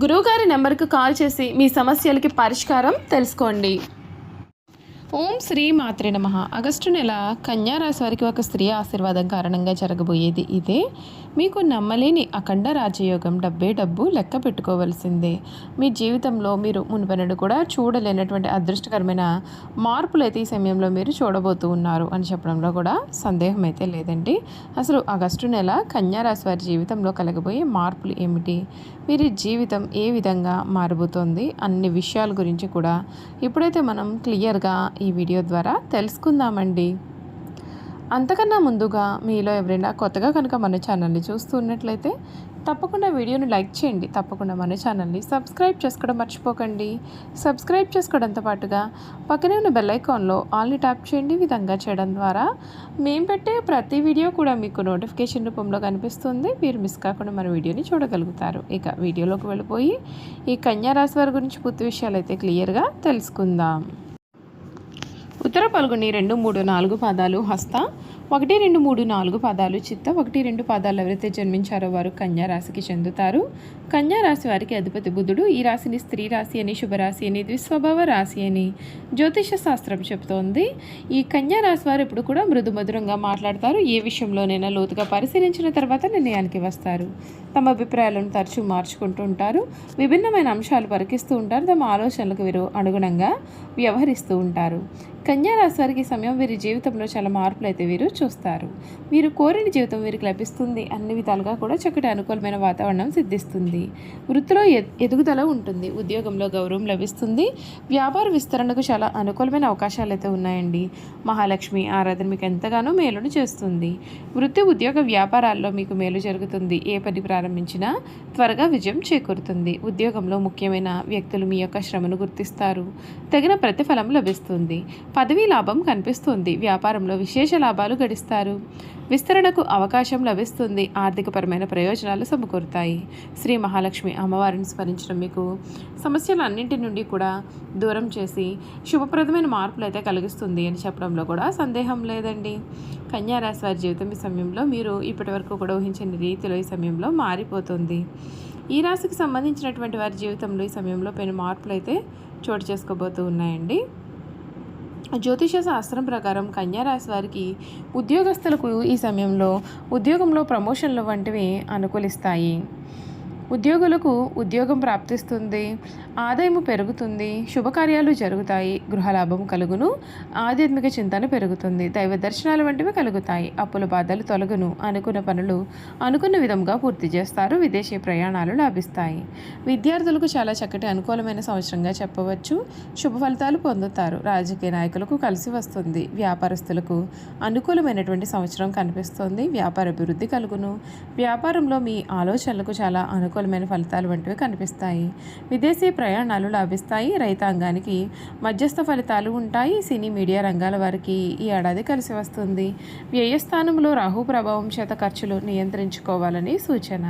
గురువుగారి నెంబర్కు కాల్ చేసి మీ సమస్యలకి పరిష్కారం తెలుసుకోండి. ఓం శ్రీ మాత్రే నమ. ఆగస్టు నెల కన్యారాశి వారికి ఒక స్త్రీ ఆశీర్వాదం కారణంగా జరగబోయేది ఇదే. మీకు నమ్మలేని అఖండ రాజయోగం డబ్బే డబ్బు లెక్క పెట్టుకోవలసిందే. మీ జీవితంలో మీరు మునుపెనడు కూడా చూడలేనటువంటి అదృష్టకరమైన మార్పులు అయితే ఈ సమయంలో మీరు చూడబోతూ ఉన్నారు అని చెప్పడంలో కూడా సందేహం అయితే లేదండి. అసలు ఆగస్టు నెల కన్యారాశి వారి జీవితంలో కలగబోయే మార్పులు ఏమిటి? వీరి జీవితం ఏ విధంగా మారబోతోంది? అన్ని విషయాల గురించి కూడా ఇప్పుడైతే మనం క్లియర్గా ఈ వీడియో ద్వారా తెలుసుకుందామండి. అంతకన్నా ముందుగా మీలో ఎవరైనా కొత్తగా కనుక మన ఛానల్ని చూస్తున్నట్లయితే తప్పకుండా వీడియోని లైక్ చేయండి. తప్పకుండా మన ఛానల్ని సబ్స్క్రైబ్ చేసుకోవడం మర్చిపోకండి. సబ్స్క్రైబ్ చేసుకోవడంతో పాటుగా పక్కనే ఉన్న బెల్ ఐకాన్లో ఆల్ని ట్యాప్ చేయండి. విధంగా చేయడం ద్వారా మేము పెట్టే ప్రతి వీడియో కూడా మీకు నోటిఫికేషన్ రూపంలో కనిపిస్తుంది. మీరు మిస్ కాకుండా మన వీడియోని చూడగలుగుతారు. ఇక వీడియోలోకి వెళ్ళిపోయి ఈ కన్యా రాశి వారి గురించి పూర్తి విషయాలు అయితే క్లియర్గా తెలుసుకుందాం. ఉత్తర పాల్గొని రెండు మూడు నాలుగు పాదాలు హస్త ఒకటి రెండు మూడు నాలుగు పాదాలు చిత్త ఒకటి రెండు పాదాలు ఎవరైతే జన్మించారో వారు కన్యా రాశికి చెందుతారు. కన్యా రాశి వారికి అధిపతి బుధుడు. ఈ రాశిని స్త్రీ రాశి అని శుభరాశి అని ద్విస్వభావ రాశి అని జ్యోతిష శాస్త్రం చెబుతోంది ఈ కన్యా రాశి వారు ఇప్పుడు కూడా మృదు మధురంగా మాట్లాడతారు. ఏ విషయంలోనైనా లోతుగా పరిశీలించిన తర్వాత నిర్ణయానికి వస్తారు. తమ అభిప్రాయాలను తరచూ మార్చుకుంటూ ఉంటారు. విభిన్నమైన అంశాలు పరికిస్తూ ఉంటారు. తమ ఆలోచనలకు వీరు అనుగుణంగా వ్యవహరిస్తూ ఉంటారు. కన్యా రాశి వారికి సమయం వీరి జీవితంలో చాలా మార్పులు అయితే వీరు చూస్తారు. వీరు కోరిన జీవితం వీరికి లభిస్తుంది. అన్ని విధాలుగా కూడా చక్కటి అనుకూలమైన వాతావరణం సిద్ధిస్తుంది. వృత్తిలో ఎదుగుదల ఉంటుంది. ఉద్యోగంలో గౌరవం లభిస్తుంది. వ్యాపార విస్తరణకు చాలా అనుకూలమైన అవకాశాలు అయితే ఉన్నాయండి. మహాలక్ష్మి ఆరాధన మీకు ఎంతగానో మేలును చేస్తుంది. వృత్తి ఉద్యోగ వ్యాపారాల్లో మీకు మేలు జరుగుతుంది. ఏ పని ప్రారంభించినా త్వరగా విజయం చేకూరుతుంది. ఉద్యోగంలో ముఖ్యమైన వ్యక్తులు మీ యొక్క శ్రమను గుర్తిస్తారు. తగిన ప్రతిఫలం లభిస్తుంది. పదవీ లాభం కనిపిస్తుంది. వ్యాపారంలో విశేష లాభాలు గడిస్తారు. విస్తరణకు అవకాశం లభిస్తుంది. ఆర్థికపరమైన ప్రయోజనాలు సమకూరుతాయి. శ్రీ మహాలక్ష్మి అమ్మవారిని స్మరించడం మీకు సమస్యలన్నింటి నుండి కూడా దూరం చేసి శుభప్రదమైన మార్పులు అయితే కలిగిస్తుంది అని చెప్పడంలో కూడా సందేహం లేదండి. కన్యారాశి వారి జీవితం ఈ సమయంలో మీరు ఇప్పటివరకు కూడా ఊహించని రీతిలో ఈ సమయంలో మారిపోతుంది. ఈ రాశికి సంబంధించినటువంటి వారి జీవితంలో ఈ సమయంలో పెను మార్పులు అయితే చోటు చేసుకోబోతూ ఉన్నాయండి. జ్యోతిష శాస్త్రం ప్రకారం కన్యారాశి వారికి ఉద్యోగస్తులకు ఈ సమయంలో ఉద్యోగంలో ప్రమోషన్లు వంటివి అనుకూలిస్తాయి. ఉద్యోగులకు ఉద్యోగం ప్రాప్తిస్తుంది ఆదాయము పెరుగుతుంది శుభకార్యాలు జరుగుతాయి గృహలాభం కలుగును ఆధ్యాత్మిక చింతన పెరుగుతుంది దైవ దర్శనాలు వంటివి కలుగుతాయి అప్పుల బాధలు తొలగును అనుకున్న పనులు అనుకున్న విధంగా పూర్తి చేస్తారు విదేశీ ప్రయాణాలు లాభిస్తాయి. విద్యార్థులకు చాలా చక్కటి అనుకూలమైన సంవత్సరంగా చెప్పవచ్చు శుభ ఫలితాలు పొందుతారు రాజకీయ నాయకులకు కలిసి వస్తుంది వ్యాపారస్తులకు అనుకూలమైనటువంటి సంవత్సరం కనిపిస్తుంది వ్యాపార అభివృద్ధి కలుగును వ్యాపారంలో మీ ఆలోచనలకు చాలా అనుకూల అనుకూలమైన ఫలితాలు వంటివి కనిపిస్తాయి. విదేశీ ప్రయాణాలు లాభిస్తాయి. రైతాంగానికి మధ్యస్థ ఫలితాలు ఉంటాయి. సినీ మీడియా రంగాల వారికి ఈ ఏడాది కలిసి వస్తుంది. వ్యయస్థానంలో రాహు ప్రభావం చేత ఖర్చులు నియంత్రించుకోవాలని సూచన.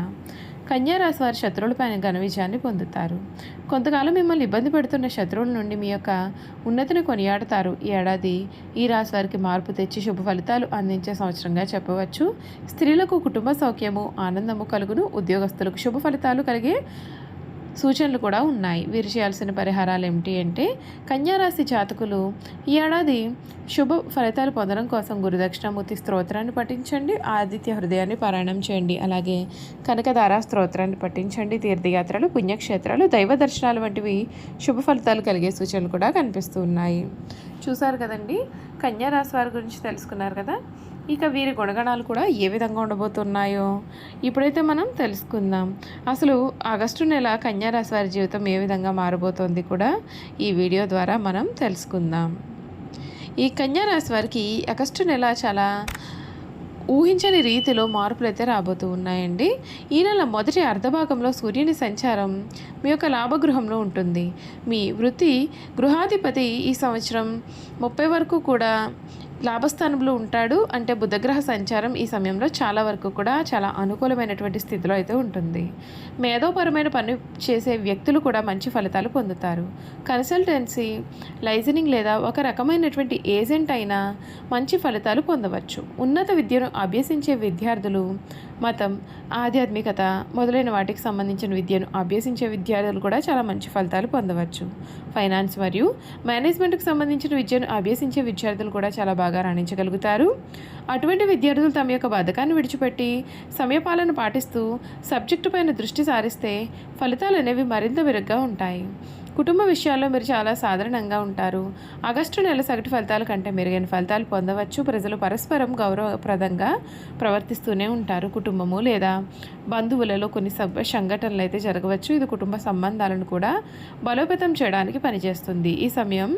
కన్యారాశి వారి శత్రువులపైన ఘన విజయాన్ని పొందుతారు. కొంతకాలం మిమ్మల్ని ఇబ్బంది పెడుతున్న శత్రువుల నుండి మీ యొక్క ఉన్నతిని కొనియాడతారు. ఈ ఏడాది ఈ రాశి వారికి మార్పు తెచ్చి శుభ ఫలితాలు అందించే సంవత్సరంగా చెప్పవచ్చు. స్త్రీలకు కుటుంబ సౌఖ్యము ఆనందము కలుగును. ఉద్యోగస్తులకు శుభ ఫలితాలు కలిగే సూచనలు కూడా ఉన్నాయి. వీరు చేయాల్సిన పరిహారాలు ఏమిటి అంటే కన్యారాశి జాతకులు ఈ ఏడాది శుభ ఫలితాలు పొందడం కోసం గురుదక్షిణామూర్తి స్తోత్రాన్ని పఠించండి ఆదిత్య హృదయాన్ని పారాయణం చేయండి అలాగే కనకదార స్తోత్రాన్ని పఠించండి తీర్థయాత్రలు పుణ్యక్షేత్రాలు దైవ దర్శనాలు వంటివి శుభ ఫలితాలు కలిగే సూచనలు కూడా కనిపిస్తూ ఉన్నాయి. చూసారు కదండి? కన్యారాశి వారి గురించి తెలుసుకున్నారు కదా? ఇక వీరి గుణగణాలు కూడా ఏ విధంగా ఉండబోతున్నాయో ఇప్పుడైతే మనం తెలుసుకుందాం. అసలు ఆగస్టు నెల కన్యారాశి వారి జీవితం ఏ విధంగా మారబోతోంది కూడా ఈ వీడియో ద్వారా మనం తెలుసుకుందాం. ఈ కన్యారాశి వారికి ఆగస్టు నెల చాలా ఊహించని రీతిలో మార్పులు అయితే రాబోతూ ఉన్నాయండి. ఈ నెల మొదటి అర్ధభాగంలో సూర్యుని సంచారం మీ యొక్క లాభగృహంలో ఉంటుంది. మీ వృత్తి గృహాధిపతి ఈ సంవత్సరం ముప్పై వరకు కూడా లాభస్థానంలో ఉంటాడు. అంటే బుధగ్రహ సంచారం ఈ సమయంలో చాలా వరకు కూడా చాలా అనుకూలమైనటువంటి స్థితిలో అయితే ఉంటుంది. మేధోపరమైన పని చేసే వ్యక్తులు కూడా మంచి ఫలితాలు పొందుతారు. కన్సల్టెన్సీ లైజనింగ్ లేదా ఒక రకమైనటువంటి ఏజెంట్ అయినా మంచి ఫలితాలు పొందవచ్చు. ఉన్నత విద్యను అభ్యసించే విద్యార్థులు మతం ఆధ్యాత్మికత మొదలైన వాటికి సంబంధించిన విద్యను అభ్యసించే విద్యార్థులు కూడా చాలా మంచి ఫలితాలు పొందవచ్చు. ఫైనాన్స్ మరియు మేనేజ్మెంట్కి సంబంధించిన విద్యను అభ్యసించే విద్యార్థులు కూడా చాలా బాగా రాణించగలుగుతారు. అటువంటి విద్యార్థులు తమ యొక్క బద్ధకాన్ని విడిచిపెట్టి సమయపాలన పాటిస్తూ సబ్జెక్టు పైన దృష్టి సారిస్తే ఫలితాలు అనేవి మరింత మెరుగ్గా ఉంటాయి. కుటుంబ విషయాల్లో మీరు చాలా సాధారణంగా ఉంటారు. ఆగస్టు నెల సగటు ఫలితాల కంటే మెరుగైన ఫలితాలు పొందవచ్చు. ప్రజలు పరస్పరం గౌరవప్రదంగా ప్రవర్తిస్తూనే ఉంటారు కుటుంబము లేదా బంధువులలో కొన్ని సభ్య సంఘటనలు అయితే జరగవచ్చు. ఇది కుటుంబ సంబంధాలను కూడా బలోపేతం చేయడానికి పనిచేస్తుంది. ఈ సమయం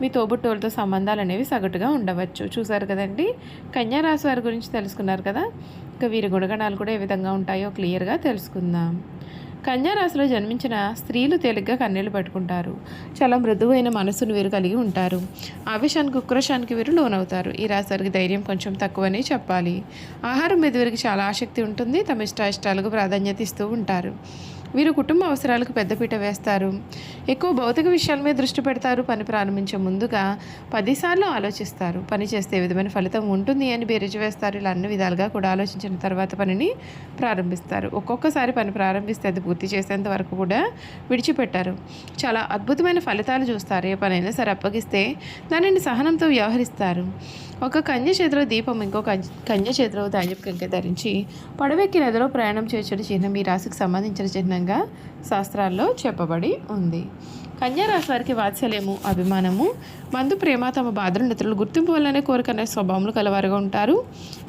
మీ తోబుట్టువులతో సంబంధాలు అనేవి సగటుగా ఉండవచ్చు. చూసారు కదండి? కన్యారాశి వారి గురించి తెలుసుకున్నారు కదా? ఇంకా వీరి గుణగణాలు కూడా ఏ విధంగా ఉంటాయో క్లియర్గా తెలుసుకుందాం. కన్యారాశిలో జన్మించిన స్త్రీలు తేలిగ్గా కన్నీళ్ళు పట్టుకుంటారు. చాలా మృదువైన మనసును వీరు కలిగి ఉంటారు. ఆవేశానికి ఉక్రోషానికి వీరు లోనవుతారు. ఈ రాశారికి ధైర్యం కొంచెం తక్కువనే చెప్పాలి. ఆహారం మీద వీరికి చాలా ఆసక్తి ఉంటుంది. తమ ఇష్ట ఇష్టాలకు ప్రాధాన్యత ఇస్తూ ఉంటారు. వీరు కుటుంబ అవసరాలకు పెద్దపీట వేస్తారు. ఎక్కువ భౌతిక విషయాల మీద దృష్టి పెడతారు. పని ప్రారంభించే ముందుగా పదిసార్లు ఆలోచిస్తారు. పని చేస్తే విధమైన ఫలితం ఉంటుంది అని బేరీజు వేస్తారు. ఇలా అన్ని విధాలుగా కూడా ఆలోచించిన తర్వాత పనిని ప్రారంభిస్తారు. ఒక్కొక్కసారి పని ప్రారంభిస్తే అది పూర్తి చేసేంత వరకు కూడా విడిచిపెట్టారు. చాలా అద్భుతమైన ఫలితాలు చూస్తారు. ఏ పనైనా సరే అప్పగిస్తే దానిని సహనంతో వ్యవహరిస్తారు. ఒక కన్య చేతిలో దీపం ఇంకో కన్య చేతిలో ధాన్యపు కంకె ధరించి పడవెక్కి నదిలో ప్రయాణం చేసిన చిహ్నం ఈ రాశికి సంబంధించిన చిహ్నంగా శాస్త్రాల్లో చెప్పబడి ఉంది. కన్యారాశి వారికి వాత్సల్యము అభిమానము మందు ప్రేమ తమ బాధలు నిద్రలు గుర్తింపు వల్లనే కోరికనే స్వభావములు కలవారుగా ఉంటారు.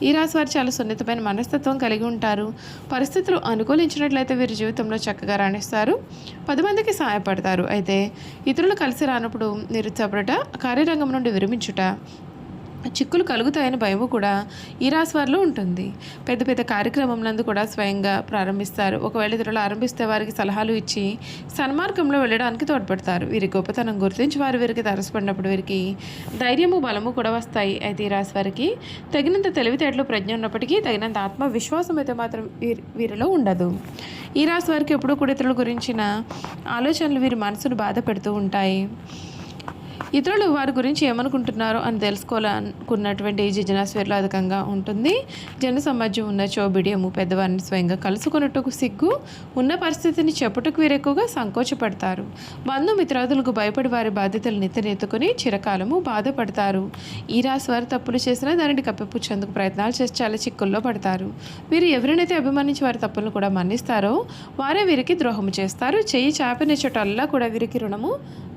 ఈ రాశి వారు చాలా సున్నితమైన మనస్తత్వం కలిగి ఉంటారు. పరిస్థితులు అనుకూలించినట్లయితే వీరి జీవితంలో చక్కగా రాణిస్తారు. పది మందికి సహాయపడతారు. అయితే ఇతరులు కలిసి రానప్పుడు నిరుత్సాహపడట కార్యరంగం నుండి విరమించుట చిక్కులు కలుగుతాయని భయము కూడా ఈ రాశి వారిలో ఉంటుంది. పెద్ద పెద్ద కార్యక్రమంలందు కూడా స్వయంగా ప్రారంభిస్తారు. ఒకవేళ ఇతరులు ఆరంభిస్తే వారికి సలహాలు ఇచ్చి సన్మార్గంలో వెళ్ళడానికి తోడ్పడతారు. వీరి గొప్పతనం గుర్తించి వారు వీరికి తరసపడినప్పుడు వీరికి ధైర్యము బలము కూడా వస్తాయి. అయితే ఈ రాశి వారికి తగినంత తెలివితేటలు ప్రజ్ఞ ఉన్నప్పటికీ తగినంత ఆత్మవిశ్వాసం అయితే మాత్రం వీరి వీరిలో ఉండదు. ఈ రాశి వారికి ఎప్పుడూ కూడా ఇతరుల గురించిన ఆలోచనలు వీరి మనసును బాధ పెడుతూ ఉంటాయి. ఇతరులు వారి గురించి ఏమనుకుంటున్నారో అని తెలుసుకోవాలనుకున్నటువంటి జిజనాస్వేర్లో అధికంగా ఉంటుంది. జన సమాజం ఉన్న చోబిడియము పెద్దవారిని స్వయంగా కలుసుకున్నట్టుకు సిగ్గు ఉన్న పరిస్థితిని చెప్పుటకు వీరెక్కువగా సంకోచపడతారు. బంధుమిత్రాదులకు భయపడి వారి బాధ్యతలు నెత్తనెత్తుకుని చిరకాలము బాధపడతారు. ఈ రాశి వారు తప్పులు చేసినా దానిని కప్పిపుచ్చేందుకు ప్రయత్నాలు చేసి చాలా చిక్కుల్లో పడతారు. వీరు ఎవరినైతే అభిమానించి వారి తప్పులను కూడా మన్నిస్తారో వారే వీరికి ద్రోహము చేస్తారు. చెయ్యి చాపిన చోటల్లా కూడా వీరికి రుణము